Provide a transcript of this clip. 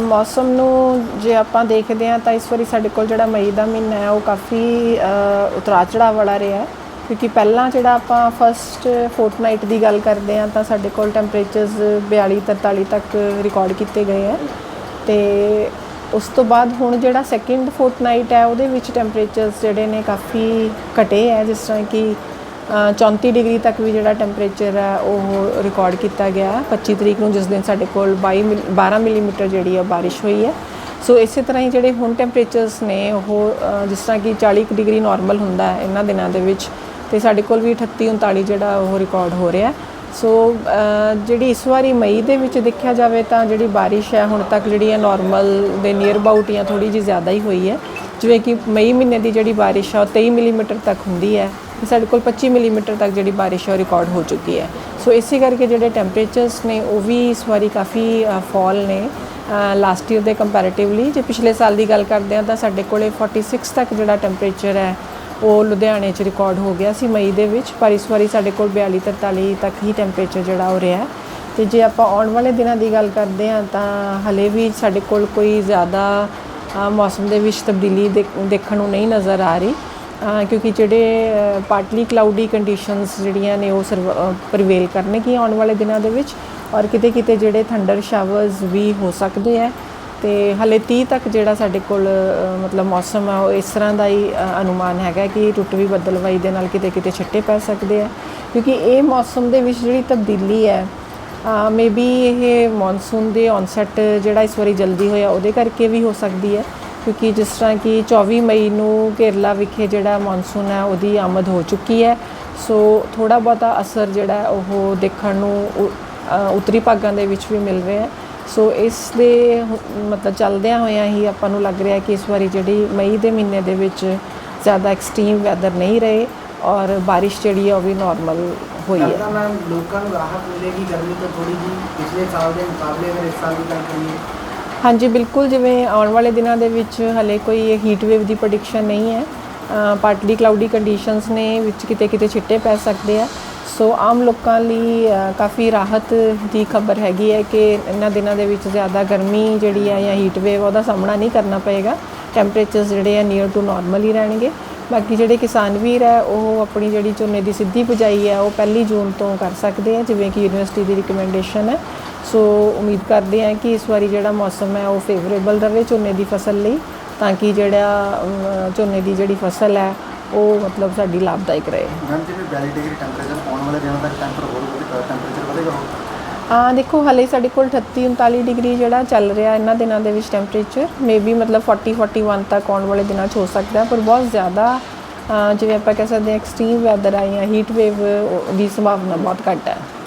ਮੌਸਮ ਨੂੰ ਜੇ ਆਪਾਂ ਦੇਖਦੇ ਹਾਂ ਤਾਂ ਇਸ ਵਾਰੀ ਸਾਡੇ ਕੋਲ ਜਿਹੜਾ ਮਈ ਦਾ ਮਹੀਨਾ ਹੈ, ਉਹ ਕਾਫੀ ਉਤਰਾ ਉਤਰਾਅ ਚੜਾਅ ਵਾਲਾ ਰਿਹਾ ਹੈ। ਕਿਉਂਕਿ ਪਹਿਲਾਂ ਜਿਹੜਾ ਆਪਾਂ ਫਸਟ ਫੋਰਟਨਾਈਟ ਦੀ ਗੱਲ ਕਰਦੇ ਹਾਂ ਤਾਂ ਸਾਡੇ ਕੋਲ ਟੈਂਪਰੇਚਰਸ 42 43 ਤੱਕ ਰਿਕਾਰਡ ਕੀਤੇ ਗਏ ਹੈ। ਤੇ ਉਸ ਤੋਂ ਬਾਅਦ ਹੁਣ ਜਿਹੜਾ ਸੈਕਿੰਡ ਫੋਰਟਨਾਈਟ ਹੈ, ਉਹਦੇ ਵਿੱਚ ਟੈਂਪਰੇਚਰਸ ਜਿਹੜੇ ਨੇ ਕਾਫੀ ਘਟੇ ਹੈ, ਜਿਸ ਤਰ੍ਹਾਂ ਕਿ 34 ਡਿਗਰੀ ਤੱਕ ਵੀ ਜਿਹੜਾ ਟੈਂਪਰੇਚਰ ਹੈ, ਉਹ ਰਿਕਾਰਡ ਕੀਤਾ ਗਿਆ ਹੈ। 25 ਤਰੀਕ ਨੂੰ ਜਿਸ ਦਿਨ ਸਾਡੇ ਕੋਲ 22 ਮਿਲ- 12 ਮਿਲੀਮੀਟਰ ਜਿਹੜੀ ਹੈ ਬਾਰਿਸ਼ ਹੋਈ ਹੈ। ਸੋ ਇਸੇ ਤਰ੍ਹਾਂ ਹੀ ਜਿਹੜੇ ਹੁਣ ਟੈਂਪਰੇਚਰਸ ਨੇ, ਉਹ ਜਿਸ ਤਰ੍ਹਾਂ ਕਿ 40 ਕੁ ਡਿਗਰੀ ਨਾਰਮਲ ਹੁੰਦਾ ਹੈ ਇਹਨਾਂ ਦਿਨਾਂ ਦੇ ਵਿੱਚ, ਤੇ ਸਾਡੇ ਕੋਲ ਵੀ 38 39 ਜਿਹੜਾ ਉਹ ਰਿਕਾਰਡ ਹੋ ਰਿਹਾ ਸੋ ਜਿਹੜੀ ਇਸ ਵਾਰੀ ਮਈ ਦੇ ਵਿੱਚ ਦੇਖਿਆ ਜਾਵੇ ਤਾਂ ਜਿਹੜੀ ਬਾਰਿਸ਼ ਹੈ, ਹੁਣ ਤੱਕ ਜਿਹੜੀ ਹੈ ਨਾਰਮਲ ਦੇ ਨੀਅਰ ਅਬਾਊਟ ਜਾਂ ਥੋੜੀ ਜਿਹੀ ਜ਼ਿਆਦਾ ਹੀ ਹੋਈ ਹੈ। ਜਿਵੇਂ ਕਿ ਮਈ ਮਹੀਨੇ ਦੀ ਜਿਹੜੀ ਬਾਰਿਸ਼ ਆ ਉਹ 23 ਮਿਲੀਮੀਟਰ ਤੱਕ ਹੁੰਦੀ ਹੈ। ਸਾਡੇ ਕੋਲ 25 ਮਿਲੀਮੀਟਰ ਤੱਕ ਜਿਹੜੀ ਬਾਰਿਸ਼ ਹੈ ਉਹ ਰਿਕਾਰਡ ਹੋ ਚੁੱਕੀ ਹੈ। ਸੋ ਇਸੇ ਕਰਕੇ ਜਿਹੜੇ ਟੈਂਪਰੇਚਰਸ ਨੇ, ਉਹ ਵੀ ਇਸ ਵਾਰੀ ਕਾਫੀ ਫਾਲ ਨੇ। ਲਾਸਟ ਈਅਰ ਦੇ ਕੰਪੈਰੀਟਿਵਲੀ ਜੇ ਪਿਛਲੇ ਸਾਲ ਦੀ ਗੱਲ ਕਰਦੇ ਹਾਂ, ਤਾਂ ਸਾਡੇ ਕੋਲੇ 46 ਤੱਕ ਜਿਹੜਾ ਟੈਂਪਰੇਚਰ ਹੈ, ਉਹ ਲੁਧਿਆਣੇ 'ਚ ਰਿਕਾਰਡ ਹੋ ਗਿਆ ਸੀ, ਮਈ ਦੇ ਵਿੱਚ। ਪਰ ਇਸ ਵਾਰੀ ਸਾਡੇ ਕੋਲ 42 43 ਤੱਕ ਹੀ ਟੈਂਪਰੇਚਰ ਜਿਹੜਾ ਉਹ ਰਿਹਾ ਹੈ। ਤੇ ਜੇ ਆਪਾਂ ਆਉਣ ਵਾਲੇ ਦਿਨਾਂ ਦੀ ਗੱਲ ਕਰਦੇ ਹਾਂ, ਤਾਂ ਹਲੇ ਵੀ ਸਾਡੇ ਕੋਲ ਕੋਈ ਜ਼ਿਆਦਾ ਮੌਸਮ ਦੇ ਵਿੱਚ ਤਬਦੀਲੀ ਦੇਖ- ਦੇਖਣ ਨੂੰ ਨਹੀਂ ਨਜ਼ਰ ਆ ਰਹੀ। ਕਿਉਂਕਿ ਜਿਹੜੇ ਪਾਰਟਲੀ ਕਲਾਉਡੀ ਕੰਡੀਸ਼ਨਸ ਜਿਹੜੀਆਂ ਨੇ ਉਹ ਪ੍ਰਵੇਲ ਕਰਨਗੀਆਂ ਆਉਣ ਵਾਲੇ ਦਿਨਾਂ ਦੇ ਵਿੱਚ ਔਰ ਕਿਤੇ ਕਿਤੇ ਜਿਹੜੇ ਥੰਡਰ ਸ਼ਾਵਰਸ ਵੀ ਹੋ ਸਕਦੇ ਆ ਤੇ ਹਲੇ 30 ਤੱਕ ਜਿਹੜਾ ਸਾਡੇ ਕੋਲ ਮਤਲਬ ਮੌਸਮ ਆ, ਉਹ ਇਸ ਤਰ੍ਹਾਂ ਦਾ ਹੀ ਅਨੁਮਾਨ ਹੈਗਾ ਕਿ ਟੁੱਟ ਵੀ ਬੱਦਲਵਾਈ ਦੇ ਨਾਲ ਕਿਤੇ ਕਿਤੇ ਛਿੱਟੇ ਪੈ ਸਕਦੇ ਆ ਕਿਉਂਕਿ ਇਹ ਮੌਸਮ ਦੇ ਵਿੱਚ ਜਿਹੜੀ ਤਬਦੀਲੀ ਹੈ ਮੇਬੀ ਇਹ ਮੌਨਸੂਨ ਦੇ ਔਨਸੈਟ ਜਿਹੜਾ ਇਸ ਵਾਰੀ ਜਲਦੀ ਹੋਇਆ ਉਹਦੇ ਕਰਕੇ ਵੀ ਹੋ ਸਕਦੀ ਹੈ ਕਿਉਂਕਿ ਜਿਸ ਤਰ੍ਹਾਂ ਕਿ 24 ਮਈ ਨੂੰ ਕੇਰਲਾ ਵਿਖੇ ਜਿਹੜਾ ਮੌਨਸੂਨ ਹੈ, ਉਹਦੀ ਆਮਦ ਹੋ ਚੁੱਕੀ ਹੈ। ਸੋ ਥੋੜਾ ਬਹੁਤਾ ਅਸਰ ਜਿਹੜਾ ਉਹ ਦੇਖਣ ਨੂੰ ਉੱਤਰੀ ਭਾਗਾਂ ਦੇ ਵਿੱਚ ਵੀ ਮਿਲ ਰਿਹਾ ਹੈ। ਸੋ ਇਸ ਦੇ ਮਤਲਬ ਚੱਲਦਿਆਂ ਹੋਇਆਂ ਹੀ ਆਪਾਂ ਨੂੰ ਲੱਗ ਰਿਹਾ ਕਿ ਇਸ ਵਾਰੀ ਜਿਹੜੀ ਮਈ ਦੇ ਮਹੀਨੇ ਦੇ ਵਿੱਚ ਜ਼ਿਆਦਾ ਐਕਸਟ੍ਰੀਮ ਵੈਦਰ ਨਹੀਂ ਰਹੇ ਔਰ ਬਾਰਿਸ਼ ਜਿਹੜੀ ਹੈ, ਉਹ ਵੀ ਨਾਰਮਲ ਹੋਈ ਹੈ। ਲੱਗਦਾ ਮੈਮ ਲੋਕਾਂ ਨੂੰ ਰਾਹਤ ਮਿਲੇਗੀ ਗਰਮੀ ਤੋਂ ਥੋੜੀ ਜੀ ਪਿਛਲੇ ਸਾਲ ਦੇ ਮੁਕਾਬਲੇ ਅਗਰ ਇਸ ਸਾਲ ਦੀ ਗੱਲ ਕਰੀਏ ਹਾਂਜੀ, ਬਿਲਕੁਲ ਜਿਵੇਂ ਆਉਣ ਵਾਲੇ ਦਿਨਾਂ ਦੇ ਵਿੱਚ ਹਲੇ ਕੋਈ ਹੀਟ ਵੇਵ ਦੀ ਪ੍ਰੈਡਿਕਸ਼ਨ ਨਹੀਂ ਹੈ। ਪਾਰਟਲੀ ਕਲਾਉਡੀ ਕੰਡੀਸ਼ਨਸ ਨੇ, ਵਿੱਚ ਕਿਤੇ ਕਿਤੇ ਛਿੱਟੇ ਪੈ ਸਕਦੇ ਆ। ਸੋ ਆਮ ਲੋਕਾਂ ਲਈ ਕਾਫੀ ਰਾਹਤ ਦੀ ਖਬਰ ਹੈਗੀ ਹੈ ਕਿ ਇਹਨਾਂ ਦਿਨਾਂ ਦੇ ਵਿੱਚ ਜ਼ਿਆਦਾ ਗਰਮੀ ਜਿਹੜੀ ਹੈ ਜਾਂ ਹੀਟ ਵੇਵ ਉਹਦਾ ਸਾਹਮਣਾ ਨਹੀਂ ਕਰਨਾ ਪਏਗਾ। ਟੈਂਪਰੇਚਰਸ ਜਿਹੜੇ ਆ ਨੀਅਰ ਟੂ ਨਾਰਮਲ ਹੀ ਰਹਿਣਗੇ। ਬਾਕੀ ਜਿਹੜੇ ਕਿਸਾਨ ਵੀਰ ਹੈ, ਉਹ ਆਪਣੀ ਜਿਹੜੀ ਝੋਨੇ ਦੀ ਸਿੱਧੀ ਬਿਜਾਈ ਹੈ, ਉਹ ਪਹਿਲੀ ਜੂਨ ਤੋਂ ਕਰ ਸਕਦੇ ਆ, ਜਿਵੇਂ ਕਿ ਯੂਨੀਵਰਸਿਟੀ ਦੀ ਰਿਕਮੈਂਡੇਸ਼ਨ ਹੈ। ਸੋ ਉਮੀਦ ਕਰਦੇ ਹਾਂ ਕਿ ਇਸ ਵਾਰੀ ਜਿਹੜਾ ਮੌਸਮ ਹੈ ਉਹ ਫੇਵਰੇਬਲ ਰਹੇ ਝੋਨੇ ਦੀ ਫਸਲ ਲਈ ਤਾਂ ਕਿ ਜਿਹੜਾ ਝੋਨੇ ਦੀ ਜਿਹੜੀ ਫਸਲ ਹੈ ਉਹ ਮਤਲਬ ਸਾਡੀ ਲਾਭਦਾਇਕ ਰਹੇ ਮੈਮ ਜਿਵੇਂ 42 ਡਿਗਰੀ ਟੈਂਪਰੇਚਰ ਆਉਣ ਵਾਲੇ ਦਿਨਾਂ ਤੱਕ ਟੈਂਪਰ ਹੋਰ ਵਧੇਗਾ ਟੈਂਪਰੇਚਰ ਵਧੇਗਾ ਹੋਰ ਆ ਦੇਖੋ ਹਲੇ ਸਾਡੇ ਕੋਲ 38 39 ਡਿਗਰੀ ਜਿਹੜਾ ਚੱਲ ਰਿਹਾ ਇਹਨਾਂ ਦਿਨਾਂ ਦੇ ਵਿੱਚ ਟੈਂਪਰੇਚਰ ਮੇਬੀ ਮਤਲਬ 40 41 ਤੱਕ ਆਉਣ ਵਾਲੇ ਦਿਨਾਂ 'ਚ ਹੋ ਸਕਦਾ ਹੈ, ਪਰ ਬਹੁਤ ਜ਼ਿਆਦਾ ਜਿਵੇਂ ਆਪਾਂ ਕਹਿ ਸਕਦੇ ਹਾਂ ਐਕਸਟ੍ਰੀਮ ਵੈਦਰ ਆ ਜਾਂ ਹੀਟ ਵੇਵ ਦੀ ਸੰਭਾਵਨਾ ਬਹੁਤ ਘੱਟ ਹੈ